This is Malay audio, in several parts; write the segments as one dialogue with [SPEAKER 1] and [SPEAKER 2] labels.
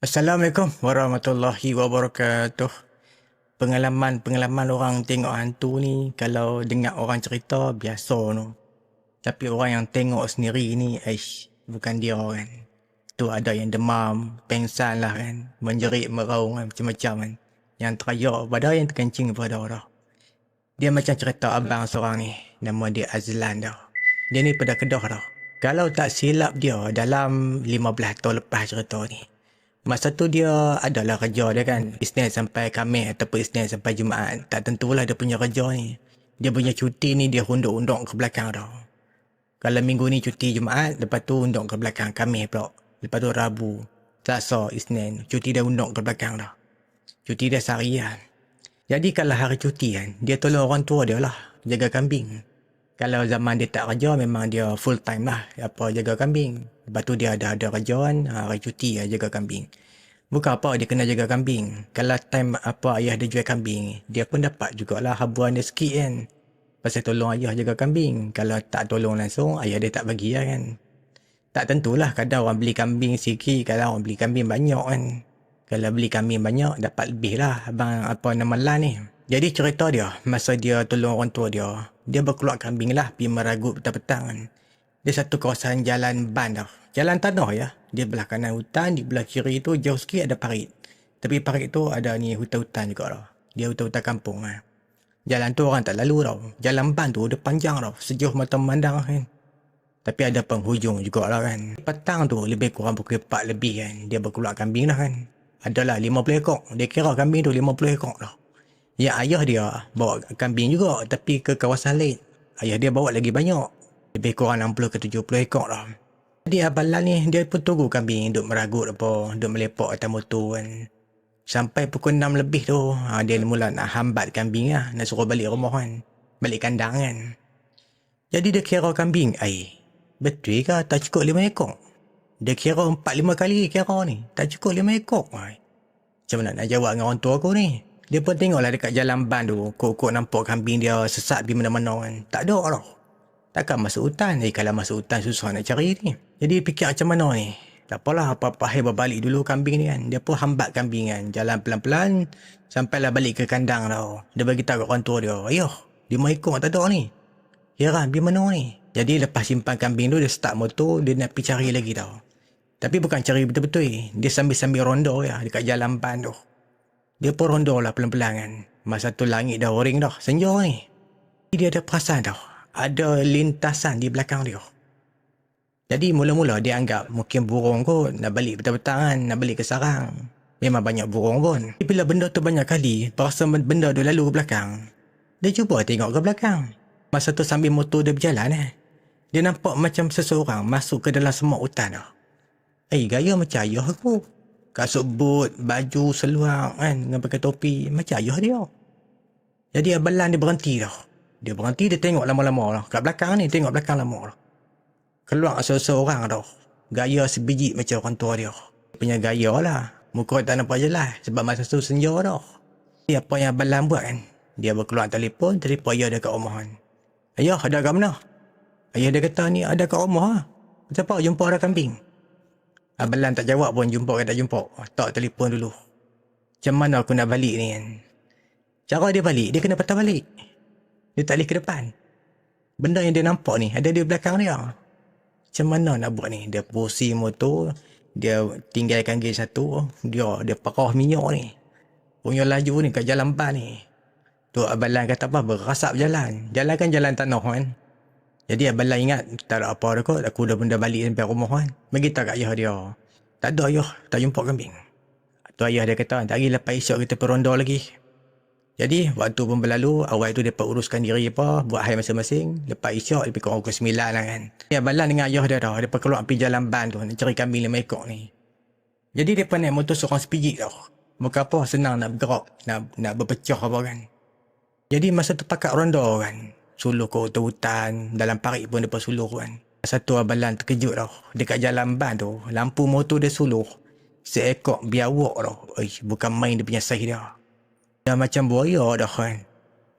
[SPEAKER 1] Assalamualaikum warahmatullahi wabarakatuh. Pengalaman-pengalaman orang tengok hantu ni kalau dengar orang cerita biasa tu. Tapi orang yang tengok sendiri ni aish bukan dia kan. Tu ada yang demam, pengsan lah kan, menjerit meraung kan, macam-macam kan. Yang teriak pada yang terkencing pada orang. Dia macam cerita abang seorang ni, nama dia Azlan dah. Dia ni pada Kedah dah. Kalau tak silap dia dalam 15 tahun lepas cerita ni. Masa tu dia adalah kerja dia kan. Isnin sampai Khamis ataupun Isnin sampai Jumaat. Tak tentulah dia punya kerja ni. Dia punya cuti ni dia hunduk-hunduk ke belakang dah. Kalau minggu ni cuti Jumaat, lepas tu hunduk ke belakang Khamis pula. Lepas tu Rabu, Selasa, Isnin. Cuti dia hunduk ke belakang dah. Cuti dia seharian. Jadi kalau hari cuti kan, dia tolong orang tua dia lah. Jaga kambing. Kalau zaman dia tak kerja, memang dia full time lah. Apa jaga kambing. Lepas tu dia ada ada kerja kan, hari cuti lah jaga kambing. Bukan apa dia kena jaga kambing. Kalau time apa ayah dia jual kambing, dia pun dapat jugalah habuan dia sikit kan. Pasal tolong ayah jaga kambing. Kalau tak tolong langsung, ayah dia tak bagi lah kan. Tak tentulah kadang orang beli kambing sikit, kadang orang beli kambing banyak kan. Kalau beli kambing banyak, dapat lebih lah abang apa nama lah ni. Jadi cerita dia, masa dia tolong orang tua dia, dia berkeluar kambing lah pergi meragut petang-petang kan. Dia satu kawasan jalan ban tau. Jalan tanah ya. Dia belah kanan hutan, di belah kiri tu jauh sikit ada parit. Tapi parit tu ada ni hutan-hutan juga tau. Dia hutan-hutan kampung lah. Jalan tu orang tak lalu tau. Jalan ban tu dia panjang tau. Sejauh mata memandang kan. Tapi ada penghujung juga lah kan. Petang tu lebih kurang pukul 4 lebih kan. Dia berkeluar kambing lah kan. Adalah 50 ekor. Dia kira kambing tu 50 ekor tau. Ya ayah dia bawa kambing juga tapi ke kawasan lain. Ayah dia bawa lagi banyak. Lebih kurang 60 ke 70 ekor lah. Jadi abalan ni dia pun tunggu kambing duduk meragut apa, duduk melepak atas motor kan. Sampai pukul 6 lebih tu, ha, dia mula nak hambat kambing lah, nak suruh balik rumah kan. Balik kandang kan. Jadi dia kira kambing, ai, betul ke tak cukup 5 ekor? Dia kira 4-5 kali kira ni, tak cukup 5 ekor. Ai. Macam mana nak jawab dengan orang tua aku ni? Dia pun tengoklah dekat jalan ban tu, kok-kok nampak kambing dia sesat di mana-mana kan. Tak ada tau. Takkan masuk hutan. Eh, kalau masuk hutan susah nak cari ni. Jadi fikir macam mana ni? Tak apalah apa-apa hai berbalik dulu kambing ni kan. Dia pun hambat kambing kan. Jalan pelan-pelan sampailah balik ke kandang tau. Dia bagi tahu orang tua dia. Ayuh, lima ekor tak ada ni. Heran, di mana ni? Jadi lepas simpan kambing tu, dia start motor, dia nak pergi cari lagi tau. Tapi bukan cari betul-betul. Dia sambil-sambil rondo ya dekat jalan ban tu. Dia pun rondo lah pelan-pelan kan. Masa tu langit dah oring dah. Senja ni. Dia ada perasaan tau ada lintasan di belakang dia. Jadi mula-mula dia anggap mungkin burung kot nak balik petang-petang kan, nak balik ke sarang. Memang banyak burung pun. Tapi bila benda tu banyak kali, perasa benda tu lalu ke belakang. Dia cuba tengok ke belakang. Masa tu sambil motor dia berjalan eh. Dia nampak macam seseorang masuk ke dalam semua hutan lah. Eh, gaya macam ayah aku. Kasut boot, baju, seluar kan, dengan pakai topi. Macam ayah dia. Jadi abalan dia berhenti dah. Dia berhenti, dia tengok lama-lama lah. Kat belakang ni, tengok belakang lama lah. Keluar seseorang dah. Gaya sebiji macam orang tua dia. Punya gaya lah. Muka tak nampak jelas. Sebab masa tu senja dah. Dia apa yang Abang buat kan? Dia berkeluar telefon, telefon ayah dia kat rumah kan. Ayah, ada kat mana? Ayah dia kata ni ada kat rumah ha? Macam apa jumpa ada kambing? Abang tak jawab pun jumpa ke tak jumpa. Tak telefon dulu. Macam mana aku nak balik ni kan? Cara dia balik, dia kena patah balik. Dia tak boleh ke depan. Benda yang dia nampak ni ada di belakang dia. Macam mana nak buat ni? Dia pusing motor. Dia tinggalkan gear satu. Dia dia parah minyak ni. Punya laju ni kat jalan ban ni. Tu Abalan kata apa? Berasap jalan. Jalan kan jalan tanah kan. Jadi Abalan ingat tak ada apa dah kot. Aku dah benda balik sampai rumah kan. Bagi tak kat ayah dia. Tak ada ayah. Tak jumpa kambing. Tu ayah dia kata, lagi lepas esok kita peronda lagi. Jadi waktu pun berlalu, awal tu dapat uruskan diri apa, buat hal masing-masing. Lepas isyak, lebih kurang pukul sembilan lah kan. Ya, balan dengan ayah dia dah. Dia keluar pergi jalan ban tu, nak cari kambing lima ekor ni. Jadi dia naik motor seorang sepiji tau. Bukan apa, senang nak bergerak, nak nak berpecah apa kan. Jadi masa tu pakat ronda kan. Suluh ke hutan-hutan, dalam parit pun dia suluh kan. Satu abalan terkejut tau. Dekat jalan ban tu, lampu motor dia suluh. Seekor biawak tau. Eh, bukan main dia punya saiz dia. Dah macam buaya dah kan.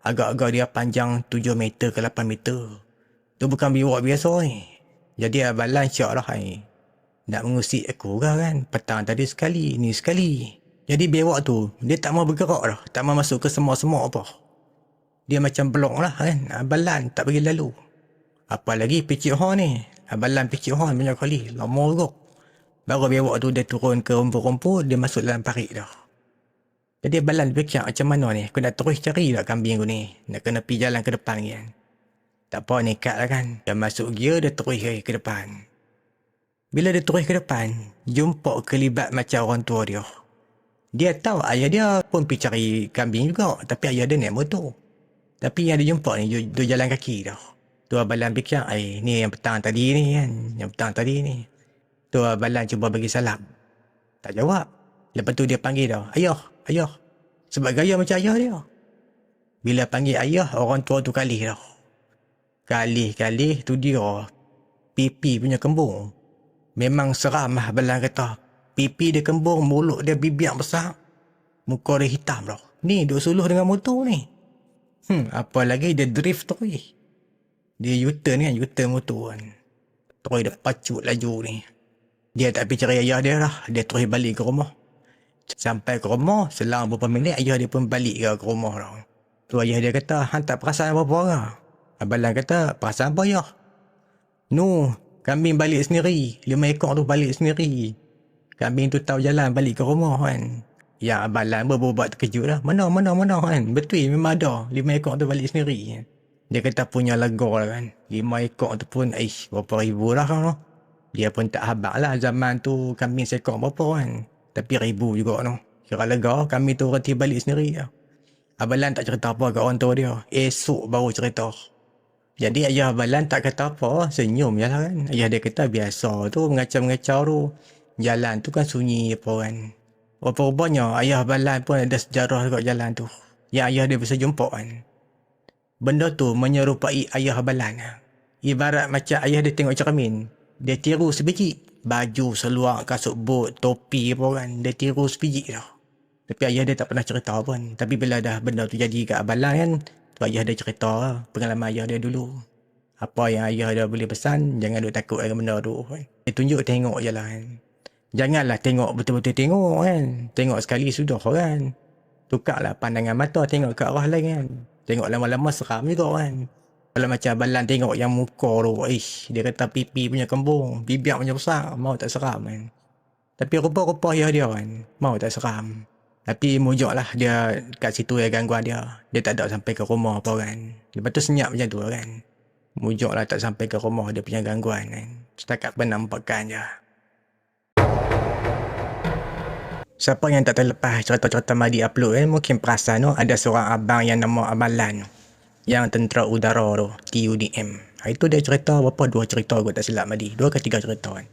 [SPEAKER 1] Agak-agak dia panjang 7 meter ke 8 meter. Tu bukan biwak biasa ni. Jadi abalan syak lah ni. nak mengusik aku kah kan. Petang tadi sekali, ni sekali. Jadi bewak tu, dia tak mau bergerak dah. Tak mau masuk ke semua-semua apa. Dia macam blok lah kan. Abalan tak bagi lalu. Apa lagi Picik Hon ni. Abalan Picik Hon banyak kali. Lama juga. Baru bewak tu dia turun ke rumput-rumput, dia masuk dalam parit dah. Jadi abalan fikir macam mana ni. Aku nak terus cari tak kambing aku ni. Nak kena pergi jalan ke depan kan. Tak apa nekat lah kan. Dia masuk gear, dia terus ke depan. Bila dia terus ke depan, jumpa kelibat macam orang tua dia. Dia tahu ayah dia pun pergi cari kambing juga. Tapi ayah dia naik motor. Tapi yang dia jumpa ni, dia jalan kaki dah. Tu Abalan fikir, eh ni yang petang tadi ni kan. Yang petang tadi ni. Tu Abalan cuba bagi salam. Tak jawab. Lepas tu dia panggil dah. Ayah, ayah. Sebab gaya macam ayah dia. Bila panggil ayah, orang tua tu kali dah. Kali-kali tu dia pipi punya kembung. Memang seram lah Belang kata. Pipi dia kembung, mulut dia bibir besar. Muka dia hitam dah. Ni duk suluh dengan motor ni. Hmm, apa lagi dia drift tu eh. Dia U-turn kan, U-turn motor kan. Terus dia pacut laju ni. Dia tak pergi cari ayah dia lah. Dia terus balik ke rumah. Sampai ke rumah, selang beberapa minit ayah dia pun balik ke, ke rumah dah. Tu ayah dia kata, Han tak perasan apa-apa lah. Abalan kata, perasan apa ayah? No, Kambing balik sendiri. Lima ekor tu balik sendiri. Kambing tu tahu jalan balik ke rumah kan. Ya abalan berbuat terkejut lah. Mana, mana, mana kan. Betul memang ada. Lima ekor tu balik sendiri. Dia kata punya lega lah kan. Lima ekor tu pun, eh, berapa ribu lah kan. Dia pun tak habak lah zaman tu kambing sekor berapa kan. Tapi ribu juga tu. Kira lega, kambing tu reti balik sendiri lah. Abalan tak cerita apa kat orang tua dia. Esok baru cerita. Jadi ayah Balan tak kata apa, senyum je lah kan. Ayah dia kata biasa tu, mengacau-mengacau tu. Jalan tu kan sunyi apa kan. Rupa-rupanya ayah Balan pun ada sejarah dekat jalan tu. Yang ayah dia bisa jumpa kan. Benda tu menyerupai ayah Balan. Ibarat macam ayah dia tengok cermin. Dia tiru sebiji. Baju, seluar, kasut bot, topi apa kan. Dia tiru sebiji dah. Tapi ayah dia tak pernah cerita pun. Tapi bila dah benda tu jadi kat Abalan kan, sebab ayah dia cerita lah, pengalaman ayah dia dulu. Apa yang ayah dia boleh pesan, jangan duk takut dengan benda tu. Kan. Dia tunjuk tengok je lah kan. Janganlah tengok betul-betul tengok kan. Tengok sekali sudah kan. Tukarlah pandangan mata tengok ke arah lain kan. Tengok lama-lama seram juga kan. Kalau macam balan tengok yang muka tu, ish, dia kata pipi punya kembung, bibir punya besar, mau tak seram kan. Tapi rupa-rupa ayah dia kan, mau tak seram. Tapi mujur lah dia kat situ ya gangguan dia. Dia tak ada sampai ke rumah apa kan. Lepas tu senyap macam tu kan. Mujur lah tak sampai ke rumah dia punya gangguan kan. Setakat penampakan je. Siapa yang tak terlepas cerita-cerita Madi upload kan. Mungkin perasan tu ada seorang abang yang nama Amalan. Yang tentera udara tu. TUDM. Itu dia cerita berapa dua cerita aku tak silap Madi. Dua ke tiga cerita kan.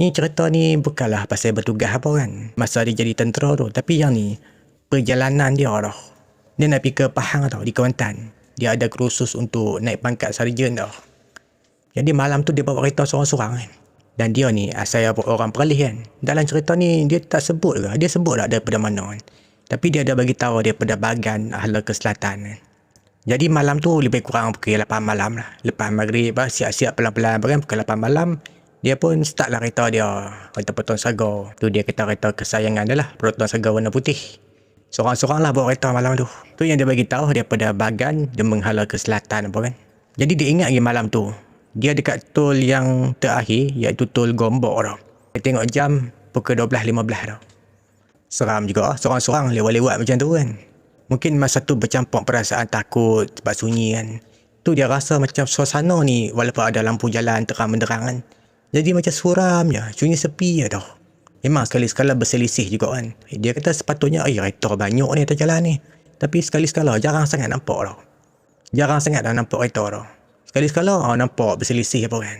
[SPEAKER 1] Ni cerita ni bukanlah pasal bertugas apa kan. Masa dia jadi tentera tu. Tapi yang ni, perjalanan dia tau. Dia nak pergi ke Pahang tau, di Kelantan. Dia ada kursus untuk naik pangkat sarjan tau. Jadi malam tu dia bawa kereta seorang-seorang kan. Dan dia ni asal orang peralih kan. Dalam cerita ni dia tak sebut ke. Dia sebut tak daripada mana kan. Tapi dia ada bagi tahu daripada bagan ahla ke selatan kan. Jadi malam tu lebih kurang pukul 8 malam lah. Lepas maghrib siap-siap pelan-pelan kan pukul 8 malam. Dia pun start lah kereta dia. Kereta potong saga. Tu dia kereta-kereta kesayangan dia lah. Potong saga warna putih. Seorang-seorang lah bawa kereta malam tu. Tu yang dia bagi tahu daripada Bagan dia menghala ke selatan apa kan. Jadi dia ingat lagi malam tu. Dia dekat tol yang terakhir iaitu tol Gombok tau. Dia tengok jam pukul 12.15 tau. Seram juga seorang-seorang lewat-lewat macam tu kan. Mungkin masa tu bercampur perasaan takut sebab sunyi kan. Tu dia rasa macam suasana ni walaupun ada lampu jalan terang menderang kan. Jadi macam suram je. Sunyi sepi je dah. Memang sekali-sekala berselisih juga kan. Dia kata sepatutnya, eh kereta banyak ni atas jalan ni. Tapi sekali-sekala jarang sangat nampak tau. Jarang sangat dah nampak kereta tau. Sekali-sekala oh, nampak berselisih apa kan.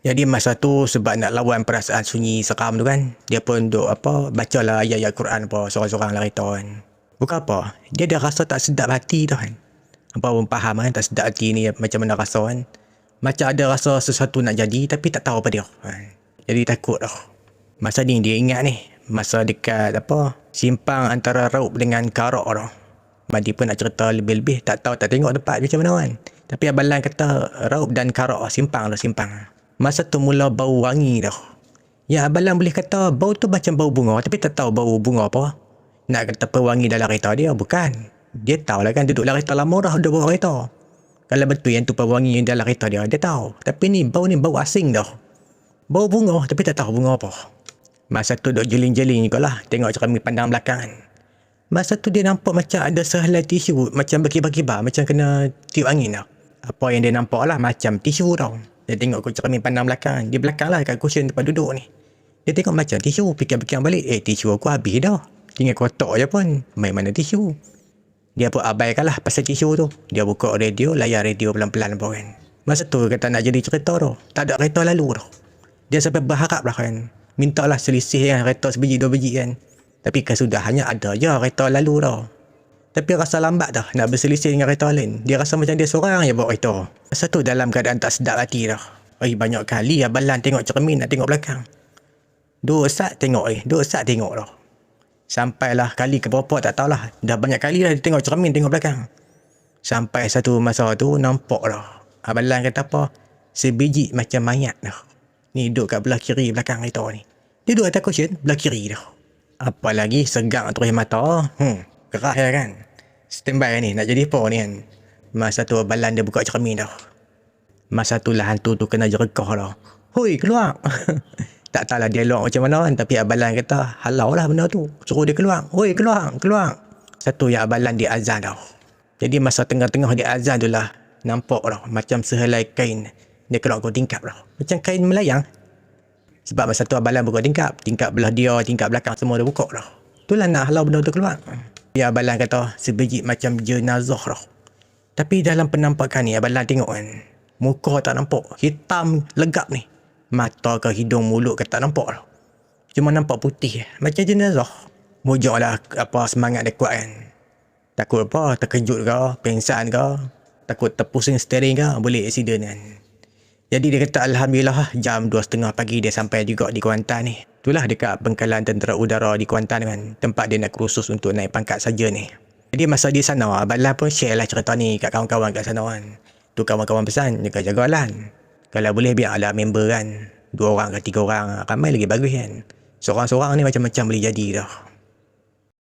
[SPEAKER 1] Jadi masa tu sebab nak lawan perasaan sunyi seram tu kan. Dia pun duk apa, bacalah ayat-ayat Quran apa, seorang-seorang lah kereta kan. Bukan apa, dia dah rasa tak sedap hati tu kan. Apa pun faham kan, tak sedap hati ni macam mana rasa kan. Macam ada rasa sesuatu nak jadi tapi tak tahu apa dia. Ha. Jadi takut dah. Masa ni dia ingat ni. Masa dekat apa simpang antara Raup dengan Karok dah. Madi pun nak cerita lebih-lebih. Tak tahu tak tengok tempat macam mana kan. Tapi Abalan kata Raup dan Karok simpang lah simpang. Masa tu mula bau wangi dah. Ya Abalang boleh kata bau tu macam bau bunga tapi tak tahu bau bunga apa. Nak kata pewangi dalam kereta dia bukan. Dia tahu lah kan duduk dalam kereta lama dah duduk bawa kereta. Kalau betul yang tu pewangi yang dalam kereta dia, dia tahu. Tapi ni bau ni bau asing dah. Bau bunga tapi tak tahu bunga apa. Masa tu duduk jeling-jeling lah tengok cermin pandang belakang kan. Masa tu dia nampak macam ada sehelai tisu macam berkibar-kibar macam kena tiup angin dah. Apa yang dia nampak lah macam tisu tau. Dia tengok cermin pandang belakang. Di belakang lah kat cushion tempat duduk ni. Dia tengok macam tisu. Fikir-fikir balik. Eh tisu aku habis dah. Tinggal kotak je pun. Main mana tisu. Dia pun abaikan lah pasal tisu tu. Dia buka radio. Layar radio pelan-pelan pun kan. Masa tu kata nak jadi cerita tu. Tak ada kereta lalu tu. Dia sampai berharap lah kan. Minta lah selisih kan. Kereta sebiji dua biji kan. Tapi kesudahannya ada je kereta lalu tau. Tapi rasa lambat dah nak berselisih dengan kereta lain. Dia rasa macam dia seorang je bawa kereta. Masa tu dalam keadaan tak sedap hati dah. Eh banyak kali abalan tengok cermin nak tengok belakang. Dua saat tengok eh. Dua saat tengok dah. Sampailah kali ke berapa tak tahulah. Dah banyak kali dah dia tengok cermin tengok belakang. Sampai satu masa tu nampak dah. Abalan kata apa? Sebiji macam mayat dah. Ni duduk kat belah kiri belakang kereta ni. Dia duduk atas cushion belah kiri dah. Apa lagi segang terus mata. Hmm, gerah ya kan. Standby ni nak jadi apa ni kan. Masa tu balan dia buka cermin dah. Masa tu lah hantu tu kena jerekah dah. Hoi keluar. tak tahulah dia luar macam mana kan. Tapi abalan kata halau lah benda tu. Suruh dia keluar. Hoi keluar, keluar. Satu yang abalan dia azan dah. Jadi masa tengah-tengah dia azan tu lah. Nampak dah macam sehelai kain. Dia keluar kau tingkap dah. Macam kain melayang. Sebab masa tu abalan buka tingkap. Tingkap belah dia, tingkap belakang semua dah buka dah. Itulah nak halau benda tu keluar. Ya abalan kata sebiji macam jenazah dah. Tapi dalam penampakan ni abalan tengok kan. Muka tak nampak. Hitam legap ni. Mata ke hidung mulut ke tak nampak dah. Cuma nampak putih. Macam jenazah. Mujur lah apa semangat dia kuat kan. Takut apa? Terkejut ke? Pengsan ke? Takut terpusing steering ke? Boleh accident kan. Jadi dia kata Alhamdulillah jam 2.30 pagi dia sampai juga di Kuantan ni. Itulah dekat pengkalan tentera udara di Kuantan kan. Tempat dia nak kursus untuk naik pangkat saja ni. Jadi masa di sana, Abadlah pun share lah cerita ni kat kawan-kawan kat sana kan. Tu kawan-kawan pesan, jaga-jaga lah. Kalau boleh biar ada member kan. Dua orang ke tiga orang, ramai lagi bagus kan. Seorang-seorang ni macam-macam boleh jadi dah.